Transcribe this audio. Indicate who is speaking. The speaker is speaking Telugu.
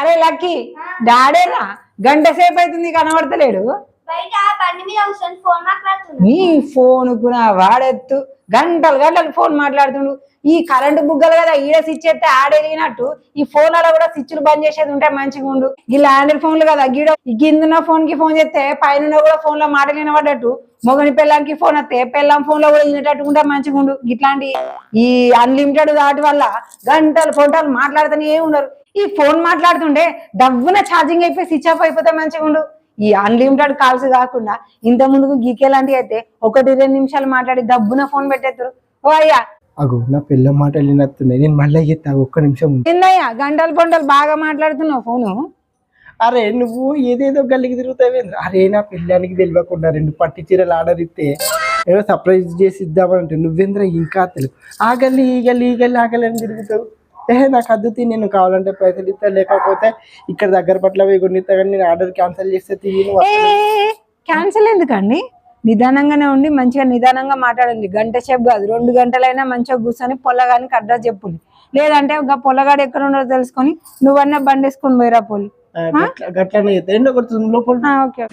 Speaker 1: అరే లక్కీ డాడేరా గంట సేపు అవుతుంది కనబడతలేడు?
Speaker 2: ఫోన్
Speaker 1: నీ ఫోన్ కూడా వాడెత్తు గంటలు గంటలు ఫోన్ మాట్లాడుతుండు. ఈ కరెంటు బుగ్గలు కదా ఈడ స్విచ్ ఎత్తే ఆడెలిగినట్టు ఈ ఫోన్లలో కూడా స్విచ్లు బంద్ చేసేది ఉంటే మంచిగా ఉండు. ఈ ల్యాండ్ ఫోన్లు కదా గీడ ఈ కిందున్న ఫోన్కి ఫోన్ చేస్తే పైన కూడా ఫోన్లో మాటలు వినబడ్డట్టు. మొగని పెళ్ళాంకి ఫోన్ వస్తే పెళ్ళాం ఫోన్లో కూడా వినేటట్టు ఉంటే మంచిగా ఉండు. ఇట్లాంటి ఈ అన్లిమిటెడ్ దాటి వల్ల గంటలు పొంటలు మాట్లాడుతూనే ఉండరు. ఈ ఫోన్ మాట్లాడుతుండే డబ్బున ఛార్జింగ్ అయిపోయి స్విచ్ ఆఫ్ అయిపోతే మంచిగా ఉండు. ఈ అన్లిమిటెడ్ కాల్స్ కాకుండా ఇంత ముందుకు గీకే లాంటివి అయితే ఒకటి రెండు నిమిషాలు మాట్లాడి దబ్బున ఫోన్ పెట్టేస్తారు ఓ అయ్యా.
Speaker 3: అగో నా పిల్ల మాట వెళ్ళినట్టున్నాయి నేను మళ్ళీ ఎత్తా ఒక్క నిమిషం ఉండు.
Speaker 1: ఏందయ్యా గంటలు పొంటలు బాగా మాట్లాడుతున్నావు ఫోను
Speaker 3: అరే నువ్వు ఏదేదో గల్లికి తిరుగుతావే అరే నా పిల్లానికి తెలియకుండా రెండు పట్టి చీరలు ఆర్డర్ ఇస్తే ఏదో సర్ప్రైజ్ చేసి ఇద్దామంటే నువ్వేంద్ర ఇంకా తెలుగు ఆ గల్లి ఈ గల్లి ఈ గల్లి ఆ గల్లి అని తిరుగుతావు. నాకు అద్దుతి నేను కావాలంటే పైసలు ఇస్తా లేకపోతే ఇక్కడ దగ్గర పట్ల ఇస్తా కానీ నేను ఆర్డర్ క్యాన్సిల్ చేస్తే తీయను
Speaker 1: క్యాన్సిల్ ఎందుకండి? నిదానంగానే ఉండి మంచిగా నిదానంగా మాట్లాడండి. గంట సేపు కాదు రెండు గంటలైనా మంచిగా కూర్చొని పొల్లగానికి అడ్రస్ చెప్పుంది లేదంటే ఒక పొల్లగాడు ఎక్కడ ఉండదో తెలుసుకొని నువ్వన్నా బండి వేసుకొని పోయిరా పోలి.
Speaker 3: గట్లనే చేస్తా ఎండ కొడుతుంది లోపల
Speaker 1: ఓకే.